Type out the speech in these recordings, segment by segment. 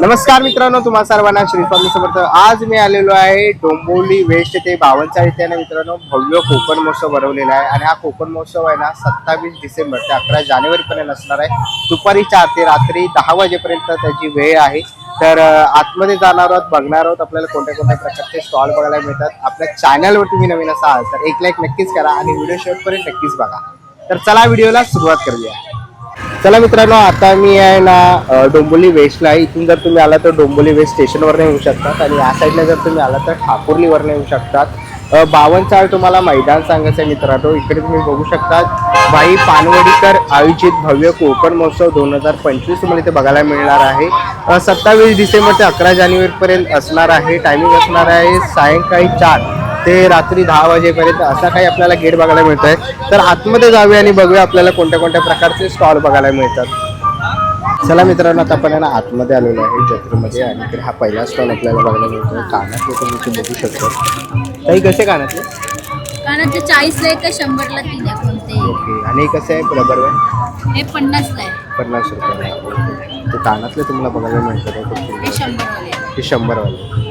नमस्कार मित्रांनो तुम्हा सर्वांना श्री स्वामी समर्थ. आज मी आलेलो आहे डोंबोली वेस्ट ते बावनचा आहे ना मित्रांनो भव्य कोकण महोत्सव भरवलेला आहे. आणि हा कोकण महोत्सव आहे ना सत्तावीस डिसेंबर ते अकरा जानेवारीपर्यंत असणार आहे. दुपारी चार ते रात्री दहा वाजेपर्यंत त्याची वेळ आहे. तर आतमध्ये जाणार आहोत बघणार आहोत आपल्याला कोणत्या कोणत्या प्रकारचे स्टॉल बघायला मिळतात. आपल्या चॅनलवर तुम्ही नवीन असाल तर एक लाईक नक्कीच करा आणि व्हिडिओ शेवटपर्यंत नक्कीच बघा. तर चला व्हिडिओला सुरुवात करूया. चला मित्रांनो आता मी आहे ना डोंबोली वेस्टला आहे इथून जर तुम्ही आला तर डोंबोली वेस्ट स्टेशनवर येऊ शकतात आणि या साईडला जर तुम्ही आला तर ठाकुर्लीवर येऊ शकतात. बावनचाळ तुम्हाला मैदान सांगायचं आहे मित्रांनो. इकडे तुम्ही बघू शकता भाई पानवडीकर आयोजित भव्य कोकण महोत्सव दोन हजार पंचवीस तुम्हाला इथे बघायला मिळणार आहे. सत्तावीस डिसेंबर ते अकरा जानेवारीपर्यंत असणार आहे. टायमिंग असणार आहे सायंकाळी चार. ते रात्री दहा वाजेपर्यंत असा काही आपल्याला गेट बघायला मिळत आहे तर आतमध्ये जाऊया आणि बघूया आपल्याला कोणत्या कोणत्या प्रकारचे स्टॉल बघायला मिळतात. चला मित्रांनो आता आपण आहे ना आतमध्ये आलेलो आहे जत्रेमध्ये. आणि हा पहिला स्टॉल आपल्याला बघायला मिळतो कानातले तुम्ही इथे बघू शकता. काही कसे कानातले? कानाचे चाळीसला एक शंभरला तीन आहे कोणते? ओके. आणि कसे आहे? रबर बँड हे पन्नासला आहे. पन्नास रुपये ते कानातले तुम्हाला बघायला मिळतात आहे. हे शंभरवाले.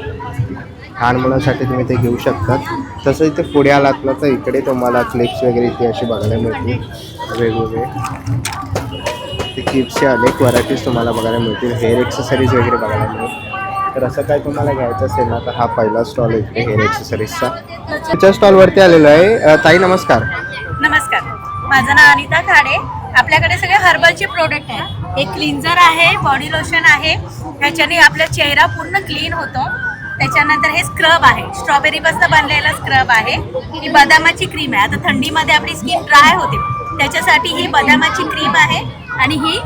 लहान मुलांसाठी तुम्ही ते घेऊ शकतात. तसं इथे पुढे आलात ना तर इकडे तुम्हाला क्लिप्स वगैरे इथे असे बघायला मिळतील. वेगवेगळे. ते क्लिप्सचे अनेक व्हरायटीज तुम्हाला बघायला मिळतील. हेअर एक्सेसरीज वगैरे बघायला मिळेल तर असं काय तुम्हाला घ्यायचं असेल ना तर हा पहिला स्टॉल इथे हेअर एक्सेसरीजचा तुमच्या स्टॉलवरती आलेलो आहे. ताई नमस्कार. नमस्कार. माझं नाव अनिता खाडे. आपल्याकडे सगळे हर्बलचे प्रोडक्ट आहेत. हे क्लिन्झर आहे बॉडी लोशन आहे. ह्याच्याने आपला चेहरा पूर्ण क्लीन होतो. त्याच्यानंतर हे स्क्रब आहे. स्ट्रॉबेरी पासून बनलेला स्क्रब आहे. ही बदामाची क्रीम आहे. आता थंडीमध्ये आपली स्किन ड्राय होते. त्याच्यासाठी ही बदामाची क्रीम आहे आणि ही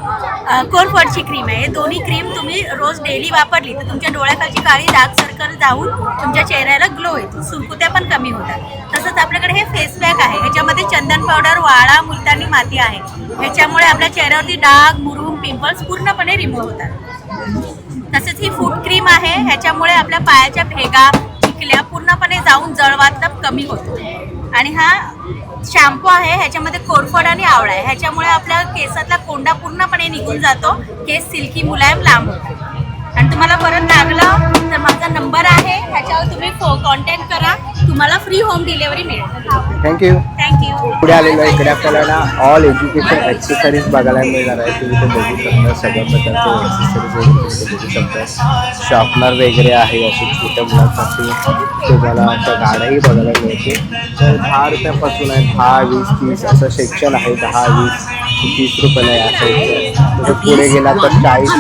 कोरफडची क्रीम आहे. हे दोन्ही क्रीम तुम्ही रोज डेली वापरली तर तुमच्या डोळ्याखालची काळी डार्क सर्कल जाऊन तुमच्या चेहऱ्याला ग्लो येतो. सुरकुत्या पण कमी होतात. तसंच आपल्याकडे हे फेस पॅक आहे. ह्याच्यामध्ये चंदन पावडर वाळा मुलतानी माती आहे. ह्याच्यामुळे आपल्या चेहऱ्यावरती डाग मुरूम पिंपल्स पूर्णपणे रिमूव्ह होतात. तसेच ही फूट क्रीम आहे ह्याच्यामुळे आपल्या पायाच्या भेगा चिकल्या पूर्णपणे जाऊन जळवातप कमी होतो. आणि हा शॅम्पू आहे ह्याच्यामध्ये कोरफड आणि आवळा आहे. ह्याच्यामुळे आपल्या केसातला कोंडा पूर्णपणे निघून जातो केस सिल्की मुलायम लांब होतो. आणि तुम्हाला परत लागलं माझा नंबर आहे ह्याच्यावर तुम्ही कॉन्टॅक्ट करा. तुम्हाला फ्री होम डिलेवरी मिळेल. थँक्यू थँक्यू पुढे आलेलो इकडे आपल्याला ऑल एज्युकेशन ॲक्सेसरीज बघायला मिळणार आहे. तुम्ही ते बघू शकता सगळ्या प्रकारचे ॲक्सेसरीज वगैरे तुम्ही बघू शकता. शॉर्पनर वगैरे आहे असे छोट्या मुलांसाठी तुम्हाला आता गाड्याही बघायला मिळते तर दहा रुपयापासून आहे दहा वीस तीस असं सेक्शन आहे दहा वीस तीस रुपयाला आहे असं तसं पुढे गेला तर चाळीस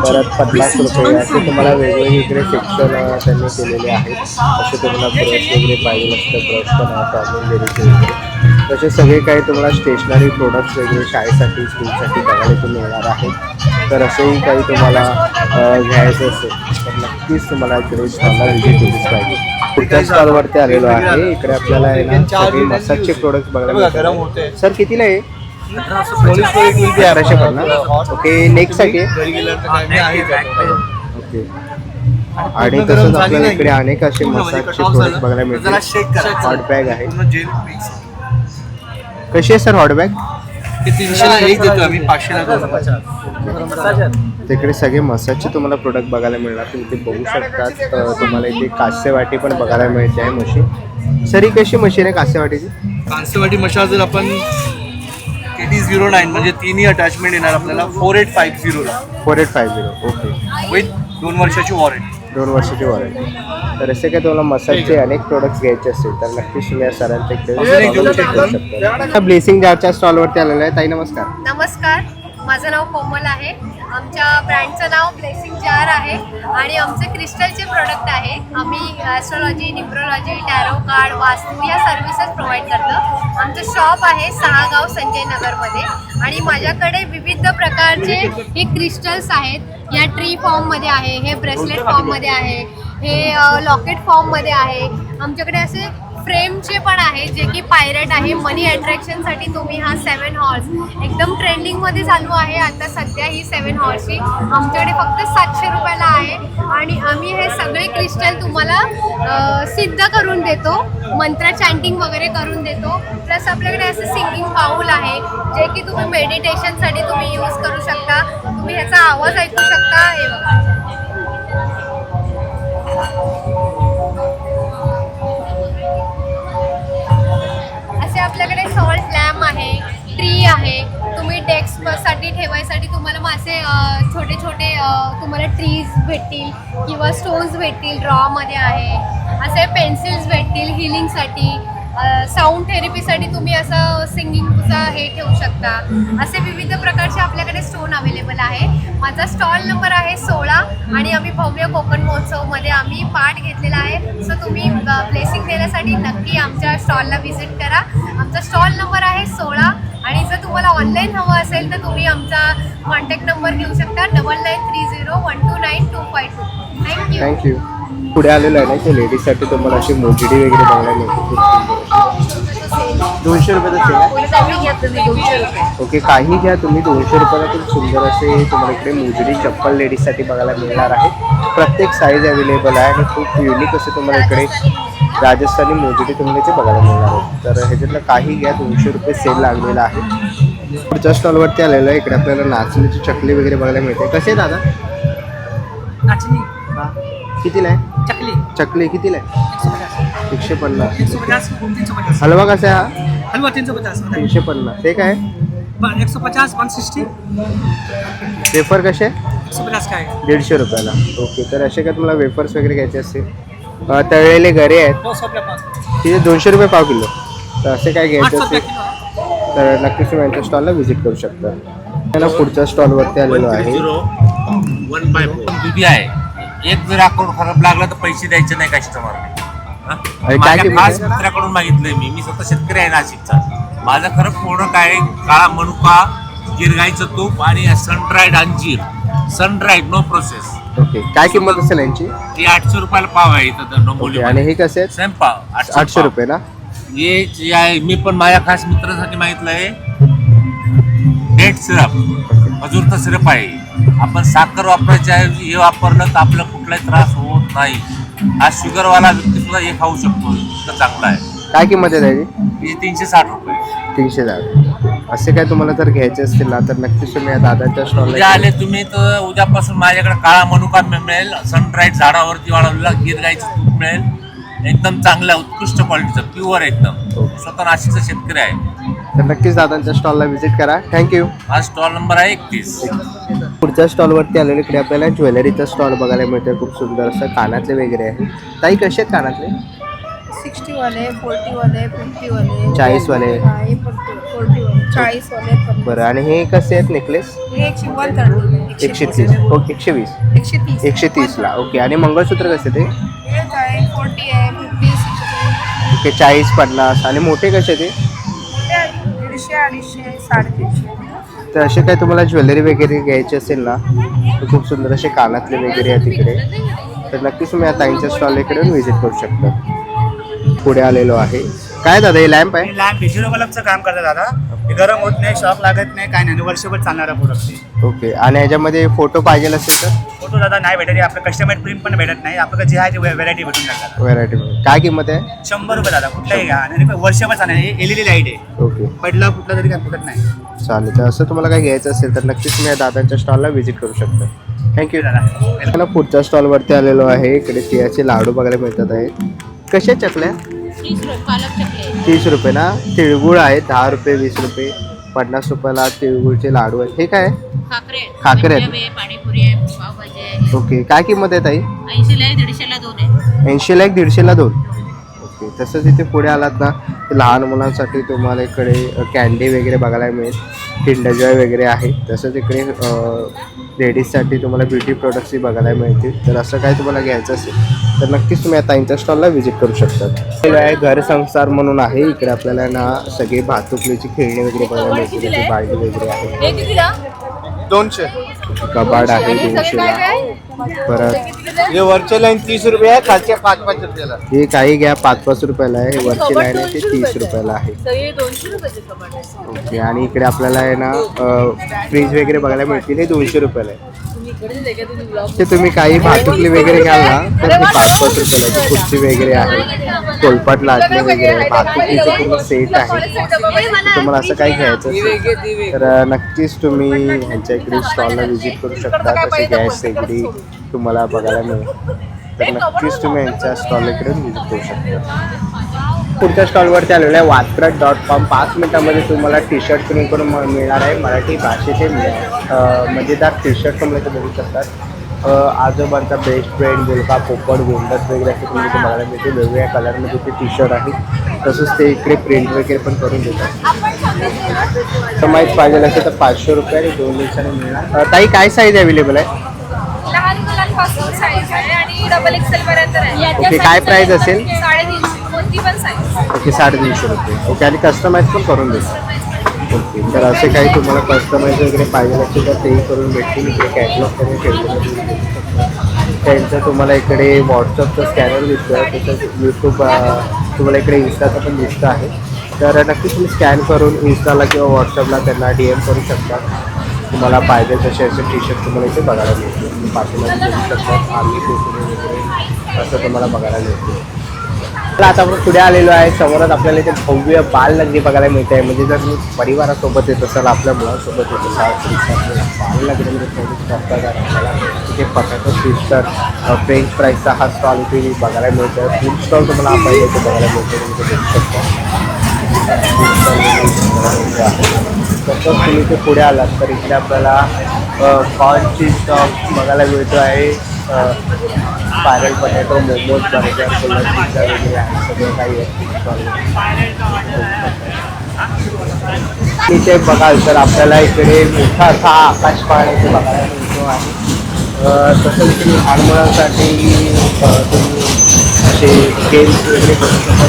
परत पन्नास रुपये असे तुम्हाला वेगवेगळे सेक्शन त्यांनी केलेले आहेत. असे तुम्हाला ब्रश वगैरे पाहिजे असतं ब्रश पण जेरीचे वगैरे तसे सगळे काही तुम्हाला स्टेशनरी प्रोडक्ट्स वगैरे शाळेसाठी स्कूलसाठी बघायला इथे मिळणार आहेत तर असंही काही तुम्हाला घ्यायचं असेल तर नक्कीच तुम्हाला इकडे स्टॉलला व्हिजिट केलीच पाहिजे. पुढच्या स्टॉलवरती आलेलो आहे. इकडे आपल्याला आहे ना सगळे मसाजचे प्रोडक्ट्स बघायला मिळतात. सर कितीला आहे? तेराशे पन्नास ओके नेक्स्टसाठी ओके. आणि तसंच आपल्याला इकडे अनेक असे मसाजचे प्रोडक्ट बघायला मिळतील. हॉट बॅग आहे. कशी आहे सर हॉट बॅग तिकडे सगळे मसाजचे तुम्हाला प्रोडक्ट बघायला मिळणार. तुम्ही ते बघू शकतात. तुम्हाला इथे कास्यवाटी पण बघायला मिळते आहे मशीन. सर ही कशी मशीन आहे कास्यवाटीची कांसेवाटी मशाल जर आपण के टी झिरो नाईन म्हणजे तिन्ही अटॅचमेंट येणार आपल्याला four eight five झिरोला four eight five zero okay with दोन वर्षाची वॉरंटी दोन वर्षाची वॉरंटी तर असे काही तुम्हाला मसाजचे अनेक प्रोडक्ट्स घ्यायचे असतील तर नक्कीच तुम्ही या सरांच्या शकतो. इकडे ब्लेसिंग जारच्या स्टॉलवरती आलेला आहे. ताई नमस्कार. नमस्कार. माझं नाव कोमल आहे. आमच्या ब्रँडचं नाव ब्लेसिंग जार आहे आणि आमचे क्रिस्टलचे प्रोडक्ट आहे. आम्ही ॲस्ट्रॉलॉजी न्युमरोलॉजी टॅरो कार्ड वास्तू या सर्व्हिसेस प्रोव्हाइड करतो. आमचं शॉप आहे सहागाव संजय नगरमध्ये. आणि माझ्याकडे विविध प्रकारचे हे क्रिस्टल्स आहेत. या ट्री फॉर्ममध्ये आहे हे ब्रेसलेट फॉर्ममध्ये आहे हे लॉकेट फॉर्ममध्ये आहे. आमच्याकडे असे फ्रेमचे पण आहे जे की पायरेट आहे. मनी अट्रॅक्शनसाठी तुम्ही हा सेवन हॉर्स एकदम ट्रेंडिंगमध्ये चालू आहे. आता सध्या ही सेवन हॉर्सची आमच्याकडे फक्त सातशे रुपयाला आहे. आणि आम्ही हे सगळे क्रिस्टल तुम्हाला सिद्ध करून देतो. मंत्र चॅन्टिंग वगैरे करून देतो. प्लस आपल्याकडे असं सिंगिंग पाऊल आहे जे की तुम्ही मेडिटेशनसाठी तुम्ही यूज करू शकता. तुम्ही ह्याचा आवाज ऐकू शकता. हे बघा. असे आपल्याकडे सॉल्ट लॅम्प आहे ट्री आहे. तुम्ही डेस्कसाठी ठेवायसाठी तुम्हाला मासे छोटे छोटे तुम्हाला ट्रीज भेटतील किंवा स्टोन्स भेटतील ड्रॉमध्ये आहे. असे पेन्सिल्स भेटतील हिलिंगसाठी साऊंड थेरपीसाठी तुम्ही असं सिंगिंगचा हे ठेवू शकता. असे विविध प्रकारचे आपल्याकडे स्टोन अवेलेबल आहे. माझा स्टॉल नंबर आहे सोळा आणि आम्ही भव्य कोकण महोत्सवमध्ये आम्ही पार्ट घेतलेला आहे. सो तुम्ही ब्लेसिंग देण्यासाठी नक्की आमच्या स्टॉलला व्हिजिट करा. आमचा स्टॉल नंबर आहे सोळा आणि जर तुम्हाला ऑनलाईन हवं असेल तर तुम्ही आमचा कॉन्टॅक्ट नंबर घेऊ शकता. Double nine three zero one two nine two five two thank you thank you पुढे आलेलं आहे ना की लेडीजसाठी तुम्हाला अशी मोजडी वगैरे बघायला मिळते. दोनशे रुपयाचं ओके काही घ्या तुम्ही. दोनशे रुपयाला खूप सुंदर असे तुम्हाला इकडे मोजडी चप्पल लेडीजसाठी बघायला मिळणार आहे. प्रत्येक साईज अवेलेबल आहे आणि खूप युनिक असे तुम्हाला इकडे राजस्थानी मोजडी तुम्हाला इथे बघायला मिळणार आहे. तर ह्याच्यातलं काही घ्या. दोनशे रुपये सेल लागलेला आहे. पुढच्या स्टॉलवरती आलेलो आहे. इकडे आपल्याला नाचणीची चकली वगैरे बघायला मिळते. कसे आहे दादा? नाचणी. कितीला आहे? चकली. चकली कितीला आहे? एक सौ पचास एकशे एक सौ पन्नास पचास तीन सौ पचास हलवा कसा आहे हा? हलवा तीन सौ पचास तीनशे पन्नास. ते काय? एक सौ पचास वन सिक्सटी. वेफर कसे? एक सौ पचास का है दीडशे रुपयाला. ओके तर असे का तुम्हाला वेफर्स वगैरे घ्यायचे असतील? अं, तळलेले गरे आहेत. दो सौ रुपया पाँच तिथे दोनशे रुपये पाव किलो. तर असे काय आठ घ्यायचे सौ रुपया असतील? किलो है. तर नक्कीच तुम्ही यांच्या स्टॉलला व्हिजिट करू शकता. त्यांना पुढच्या स्टॉलवरती आलेलो आहे. वन बाय फोर दुधी आहे एक जर अकाउंट खराब लागला तर पैसे द्यायचे नाही कस्टमर माझ्या खास आहे? मित्राकडून मागितलंय मी. मी स्वतः शेतकरी आहे नाशिकचा. माझं खरं पूर्ण काय? काळा मनुका गिरगाईचं तूप आणि सनड्राईड अंजीर. Sundried no process okay. काय किंमत असेल यांची? ती आठशे रुपयाला पाव आहे इथं आणि हे कसे सेम पाव आठशे रुपये ना? हे जे आहे मी पण माझ्या खास मित्रासाठी मागितलंय. Date syrup. खजूरचं सिरप आहे. आपण साखर वापरायच्या ऐवजी हे वापरलं तर आपल्याला कुठलाही त्रास होत नाही. हा शुगरवाला व्यक्ती सुद्धा हे खाऊ शकतो इतकं चांगलं आहे. काय किंमत आहे त्याची? हे तीनशे साठ रुपये. तीनशे दहा असे काय तुम्हाला जर घ्यायचे असतील ना तर नक्कीच तुम्ही या दादाच्या उद्या स्टॉलला आले तुम्ही तर उद्यापासून माझ्याकडे काळा मनुका मि- मिळेल सनराईज झाडावरती वाढवलेला गिरगाईचं तूप मिळेल. एकदम चांगल्या उत्कृष्ट क्वालिटीचं प्युअर एकदम. स्वतः नाशिकचा शेतकरी आहे. तर नक्कीच दादांच्या स्टॉलला व्हिजिट करा. थँक्यू हा स्टॉल नंबर आहे एकतीस. पुढच्या स्टॉलवरती आलेले इकडे आपल्याला ज्वेलरीचा स्टॉल बघायला मिळतोय. खूप सुंदर असं कानातले वगैरे आहे. ताई कसे आहेत कानातले? सिक्स्टी वाले फोर्टी वाले फिफ्टी वाले चाळीस वाले. फोर्टी वाले चाळीस वाले पन्नास. बरं आणि हे कसे आहेत नेकलेस हे एकशे वन थर्टी एकशे तीस. ओके एकशे वीस. एकशे तीस. एकशे तीसला ओके आणि मंगळसूत्र कसे ते? हे आहे फोर्टी आहे फिफ्टी सिक्स्टी ओके चाळीस पन्नास. आणि मोठे कसे ते? दीडशे अडीचशे साडेतीनशे. तर असे काय तुम्हाला ज्वेलरी वगैरे घ्यायची असेल ना तर खूप सुंदर असे कानातले वगैरे आहेत तिकडे. तर नक्कीच तुम्ही या ताईंच्या स्टॉल इकडे येऊन व्हिजिट करू शकता. पुढे आलेलो आहे. काय दादा हे लॅम्प आहे? लॅम्प बल्बचं काम करतात दादा. हे गरम होत नाही शॉक लागत नाही काय नाही. वर्षभर चालणारा प्रोडक्ट आहे. ओके आणि ह्याच्यामध्ये फोटो पाहिजे असेल तर? फोटो दादा नाही भेटत आपलं कस्टमाइज प्रिंट पण भेटत नाही. आपल्याला जे आहे ते व्हेरायटी भेटून जातात व्हरायटी काय किंमत आहे? शंभर रुपये दादा कुठलाही घ्या. आणि वर्षभर चालणार हे एल लाइट आहे. ओके. पडला कुठला तरी काय फुटत नाही. चालेल. तर असं तुम्हाला काय घ्यायचं असेल तर नक्कीच तुम्ही या दादांच्या स्टॉलला व्हिजिट करू शकता. थँक्यू दादा. मला पुढच्या स्टॉलवरती आलेलो आहे. इकडे तिळाचे लाडू बघायला मिळतात आहे कशा चकल्या? तीस रुपये ना? तिळगुळ आहे दहा रुपये वीस रुपये. पन्नास रुपयाला तिळगुळचे लाडू आहेत. हे काय आहे? खाकरे आहेत. पाणीपुरी आहे पावभाजी आहे. ओके काय किंमत आहे ताई? ऐंशीला आहे दीडशेला दोन आहे. ऐंशीला एक दीडशेला दोन. ओके तसंच इथे पुढे आलात ना तर लहान मुलांसाठी तुम्हाला इकडे कॅन्डी वगैरे बघायला मिळेल. किंडर वगैरे आहे. तसंच इकडे लेडीजसाठी तुम्हाला ब्युटी प्रोडक्ट्सही बघायला मिळतील. तर असं काय तुम्हाला घ्यायचं असेल तर नक्कीच तुम्ही आता इंच्या स्टॉलला व्हिजिट करू शकता आहे घर संसार म्हणून आहे. इकडे आपल्याला ना सगळी भातुकलीची खेळणी वगैरे बघायला मिळतील. इथे बाळगी वगैरे आहे. दोनशे. कबाड आहे दोनशेला परत हे वरच्या लाईन तीस रुपये आहे खालच्या पाच पाच रुपयाला. हे काही घ्या पाच पाच रुपयाला आहे. हे वरची लाईन आहे ते तीस रुपयाला आहे. ओके आणि इकडे आपल्याला आहे ना फ्रीज वगैरे बघायला मिळतील हे दोनशे रुपयाला आहे. ते तुम्ही काही भातुकली वगैरे घ्याल ना तर ते पाच पाच रुपयाची खुर्ची वगैरे आहे. कोलपाट लाटणे वगैरे आहे भातुकलीचं पूर्ण सेट आहे. तुम्हाला असं काही घ्यायचं असेल तर नक्कीच तुम्ही ह्यांच्या इकडे स्टॉलला व्हिजिट करू शकता. तसे गॅस शेगडी तुम्हाला बघायला मिळेल. तर नक्कीच तुम्ही यांच्या स्टॉल इकडे व्हिजिट करू शकता. पुढच्या स्टॉलवरती आलेलं आहे वात्रट डॉट कॉम पाच मिनिटामध्ये तुम्हाला टी शर्ट तुम्ही करून मिळणार आहे. मराठी भाषेचे मजेदार टी शर्ट तुम्हाला इथे बघू शकतात. आजोबांचा बेस्ट फ्रेंड गोलका पोपट गोंडस वगैरे असे तुम्ही इथे बघायला मिळते वेगवेगळ्या कलरमध्ये ते टी शर्ट आहेत तसंच ते इकडे प्रिंट वगैरे पण करून देतात. तर माहीत पाहिजे असेल तर पाचशे रुपये आणि दोन दिवसांनी मिळणार. ताई काय साईज अवेलेबल आहे? लहान मुलांपासून साईज आहे आणि डबल एक्सेल पर्यंत ओके काय प्राईस असेल? साडेतीनशे. ओके साडेतीनशे रुपये. ओके आणि कस्टमाइज पण करून देतो ओके तर असे काही तुम्हाला कस्टमाइज वगैरे पाहिजे असेल तर तेही करून भेटतील. इकडे कॅटलॉग करून ठेवलेलं त्यांचं तुम्हाला इकडे व्हॉट्सअपचं स्कॅनर दिसतं तसंच यूट्यूब तुम्हाला इकडे इन्स्टाचं पण दिसतं आहे. तर नक्की तुम्ही स्कॅन करून इन्स्टाला किंवा व्हॉट्सअपला त्यांना डी एम करू शकता. तुम्हाला पाहिजे तसे असे टी शर्ट तुम्हाला इथे बघायला मिळतील. तुम्ही पाठीमागे बघू शकता. वगैरे असं तुम्हाला बघायला मिळते आता आपण पुढे आलेलो आहे. समोरच आपल्याला इथे भव्य बालनगरी बघायला मिळते. आहे म्हणजे जर तुम्ही परिवारासोबत येत असाल आपल्या मुलांसोबत येत असाल तर आपल्याला बालनगरीमध्ये प्रवेश आपल्याला पटाटो फिस्टर फ्रेंच फ्राईजचा हा स्टॉल इथे बघायला मिळतो फूड स्टॉल तुम्हाला आपण इथे बघायला मिळतो तुम्ही इथे बघू शकता. तसंच म्हणजे तुम्ही इथे पुढे आलात तर इथे आपल्याला कॉर्न चीज स्टॉक बघायला मिळतो आहे स्पायरल पटॅटो मोमोज बर्गर कोल्हा पिझ्झा वगैरे आहे सगळं काही आहे. इथे बघाल तर आपल्याला इकडे मोठा असा आकाश पाळणा बघायला मिळतो आहे. तसंच तुम्ही लहान मुलांसाठी तुम्ही असे गेम्स वगैरे करू शकता.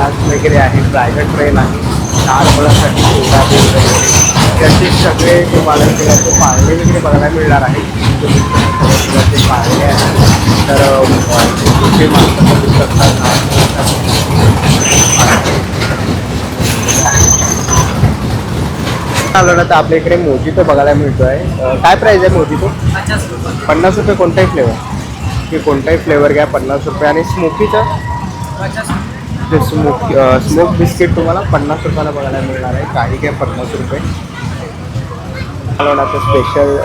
तसेच वगैरे आहे प्रायव्हेट ट्रेन आहे. लहान मुलांसाठी सोडा वगैरे. त्याचे सगळे जे बालक केले आहेत ते पाळणे वगैरे बघायला मिळणार आहे. ते पाळणे आहेत तर मोठे माणसं आलो ना तर आपल्या इकडे मोजितो बघायला मिळतो आहे काय प्राईज आहे मोजी तो पन्नास रुपये कोणताही फ्लेवर की कोणताही फ्लेवर घ्या पन्नास रुपये आणि स्मोकीचं ते स्मोक स्मोक बिस्किट तुम्हाला पन्नास रुपयाला बघायला मिळणार आहे. काही घ्या पन्नास रुपये. आता स्पेशल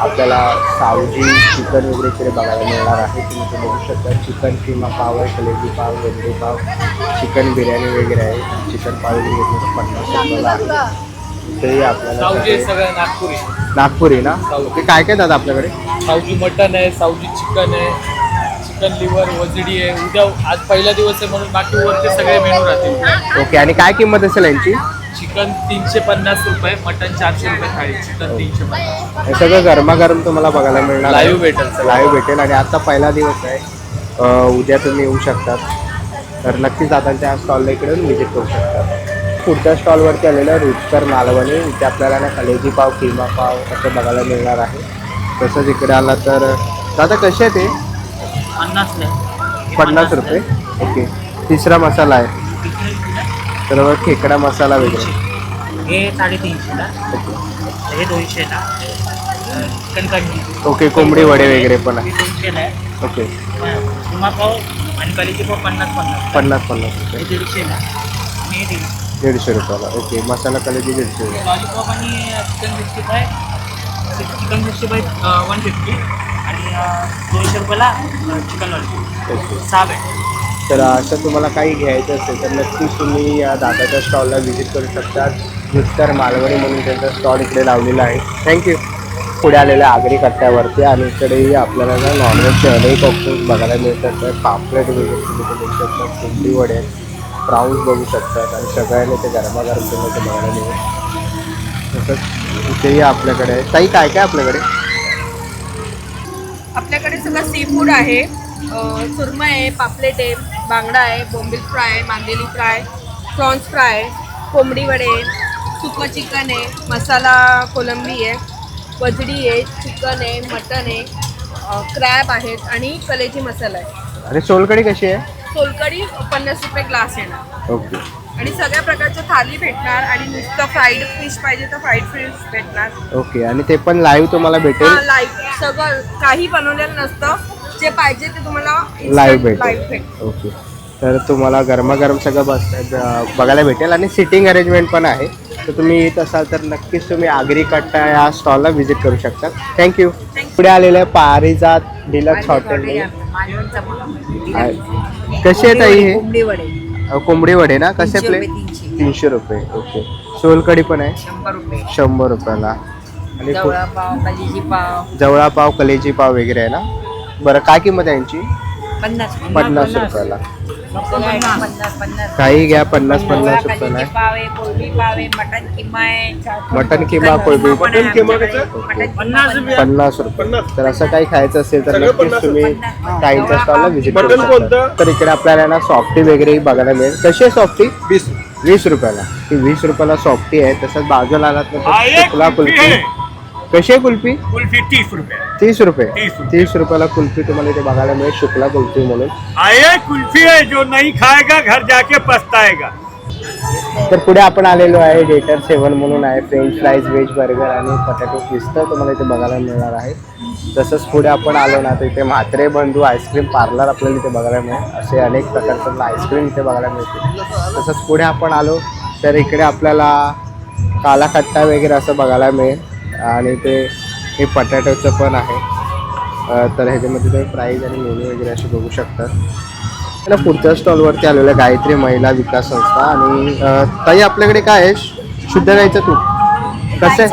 आपल्याला सावजी चिकन वगैरे इकडे बघायला मिळणार आहे. तुम्ही ते बघू शकता. चिकन किमा पाव आहे कलेजी पाव वेगळे पाव चिकन बिर्याणी वगैरे आहे. चिकन पाव वगैरे पन्नास रुपयाला आहे. इथेही आपल्याला नागपुरी. नागपुरी ना? ओके काय काय दादा आपल्याकडे? सावजी मटन आहे सावजी चिकन आहे. चिकन लिव्हर वजडी आहे. उद्या आज पहिला दिवस आहे म्हणून बाकी वरचे सगळे मेनू राहतील. ओके आणि काय किंमत असेल यांची? चिकन तीनशे पन्नास रुपये मटन चारशे रुपये थाळी. चिकन तीनशे पन्नास. हे सगळं गरमागरम तुम्हाला बघायला मिळणार. Live भेटेल. लाईव्ह भेटेल आणि आता पहिला दिवस आहे. उद्या तुम्ही येऊ शकतात. तर नक्कीच दादांच्या स्टॉलला इकडे व्हिजिट करू शकतात. पुढच्या स्टॉलवरती आलेलं रुचकर मालवणी इथे आपल्याला ना कलेजी पाव किमा पाव असं बघायला मिळणार आहे. तसंच इकडे आला तर दादा कसे आहे ते पन्नास पन्नास रुपये? ओके. तिसरा मसाला आहे. तर मग खेकडा मसाला वगैरे. हे साडेतीनशेला हे दोनशेला चिकन कढी. ओके कोंबडी वडे वगैरे पण आहे. दोनशेला आहे. ओके. किंवा पाव आणि कलीची पाव पन्नास पन्नास. पन्नास पन्नास रुपये. दीडशेला आणि दीडशे. दीडशे रुपयाला. ओके. मसाला कलेजी दीडशे. रुपये लॉलीपॉप आणि chicken sixty five chicken sixty five one fifty दोनशे रुपयाला चिकन सहा भेट तर असं तुम्हाला काही घ्यायचं असेल तर नक्कीच तुम्ही या दादाच्या स्टॉलला व्हिजिट करू शकतात. मिस्टर मालवणी म्हणून त्यांचा स्टॉल इकडे लावलेला आहे. थँक्यू पुढे आलेल्या आगरी कट्ट्यावरती आणि इकडेही आपल्याला ना नॉनव्हेजचे अनेक ऑप्शन्स बघायला मिळतात. तर पापलेट बघू शकता कोंबडी वडे प्राऊन्स बघू शकतात आणि सगळ्यांनी ते गरमागरम तुम्हाला ते बघायला मिळेल. तसंच इथेही आपल्याकडे. ताई काय काय आपल्याकडे? आपल्याकडे सगळं सी फूड आहे. अं, सुरमई आहे पापलेट आहे बांगडा आहे बोंबील फ्राय मांदेली फ्राय प्रॉन्स फ्राय कोंबडी वडे सुकं चिकन आहे मसाला कोलंबी आहे वजडी आहे चिकन आहे मटन आहे क्रॅब आहेत आणि कलेजी मसाला आहे. आणि सोलकडी कशी आहे? सोलकडी पन्नास रुपये ग्लास येणार. ओके. आणि सगळ्या प्रकारच्या थाली भेटणार आणि नुसतं फ्राईड फिश पाहिजे तर फ्राईड फिश भेटणार. ओके आणि ते पण लाईव्ह तुम्हाला भेटेल. लाईव्ह सगळं काही बनवलेलं नसतं. जे पाहिजे ते तुम्हाला लाईव्ह भेटेल. ओके तर तुम्हाला गरमागरम सगळं बस बघायला भेटेल आणि सिटिंग अरेंजमेंट पण आहे. तर तुम्ही येत असाल तर नक्कीच तुम्ही आगरी कट्टा या स्टॉलला व्हिजिट करू शकता थँक्यू पुढे आलेलं आहे पारिजात डिलक्स हॉटेल कसे आहेत ताई हे? कोंबडी वडे ना? कसे प्लेट तीनशे. रुपये ओके. सोलकडी पण आहे? शंभर रुपये. शंभर रुपयाला. आणि जवळा पाव. कलेजी पाव वगैरे आहे ना? बरं काय किंमत आहे यांची? पन्नास पन्नास पन्नास. काही घ्या पन्नास पन्नास रुपयाला. आहे. पाव आहे कोळंबी पाव आहे मटन किमा आहे मटन किमा कोळंबी मटन किमा पन्नास पन्नास. रुपये. तर असं काही खायचं असेल तर नक्कीच तुम्ही ताईंच्या स्टॉलला व्हिजिट करू शकता. तर इकडे आपल्याला ना सॉफ्टी वगैरे बघायला मिळेल. कशी आहे सॉफ्टी वीस. वीस रुपयाला. ही वीस रुपयाला सॉफ्टी आहे. तसंच बाजूला आलात ना तर शुक्ला कुल्फी कशी आहे कुल्फी? कुल्फी तीस रुपये. तीस रुपये. तीस रुपये. तीस रुपयाला कुल्फी तुम्हाला इथे बघायला मिळेल शुक्ला कुल्फी म्हणून. आये कुल्फी है जो नहीं खाएगा घर जाके पछताएगा. तर पुढे आपण आलेलो आहे डेटर सेवन म्हणून आहे फ्रेंच फ्राईज व्हेज बर्गर आणि पटॅटो पिस्ता तुम्हाला इथे बघायला मिळणार आहे. तसंच पुढे आपण आलो ना तर इथे म्हात्रे बंधू आईस्क्रीम पार्लर आपल्याला इथे बघायला मिळेल. असे अनेक प्रकारचं आईस्क्रीम इथे बघायला मिळते तसंच पुढे आपण आलो तर इकडे आपल्याला काला खट्टा वगैरे असं बघायला मिळेल. आणि ते हे पटॅटोचं पण आहे. तर ह्याच्यामध्ये तुम्ही प्राईज आणि मेनू वगैरे असे बघू शकता. ना पुढच्या स्टॉलवरती आलेलं गायत्री महिला विकास संस्था आणि ताई आपल्याकडे काय आहे? शुद्ध गायचं तूप. कसं आहे?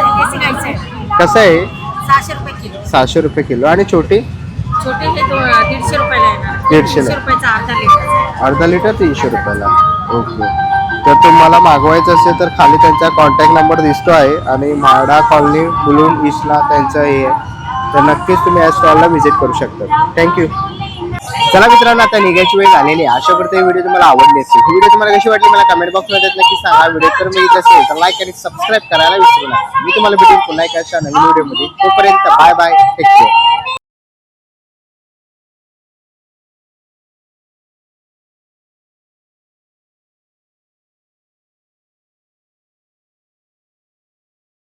कसं आहे? सहाशे रुपये किलो. सहाशे रुपये किलो. आणि छोटी? हे दीडशे रुपयाला लिटर. अर्धा लिटर तीनशे रुपयाला. ओके. तर तुम्हाला मागवायचं असेल तर खाली त्यांचा कॉन्टॅक्ट नंबर दिसतो आहे आणि म्हाडा कॉलनी मुलुंड ईस्टला त्यांचं हे आहे. तर नक्कीच तुम्ही या स्टॉलला व्हिजिट करू शकता. थँक्यू चला मित्रांनो आता निघायची वेळ झालेली आशा करते व्हिडिओ तुम्हाला आवडली असेल. ही व्हिडिओ तुम्हाला कशी वाटली मला कमेंट बॉक्समध्ये नक्की सांगा. व्हिडिओ तर मी असेल तर लाईक आणि सबस्क्राईब करायला विसरू नका. मी तुम्हाला भेटेन पुन्हा एका अशा नवीन व्हिडिओमध्ये तोपर्यंत बाय बाय टेक केअर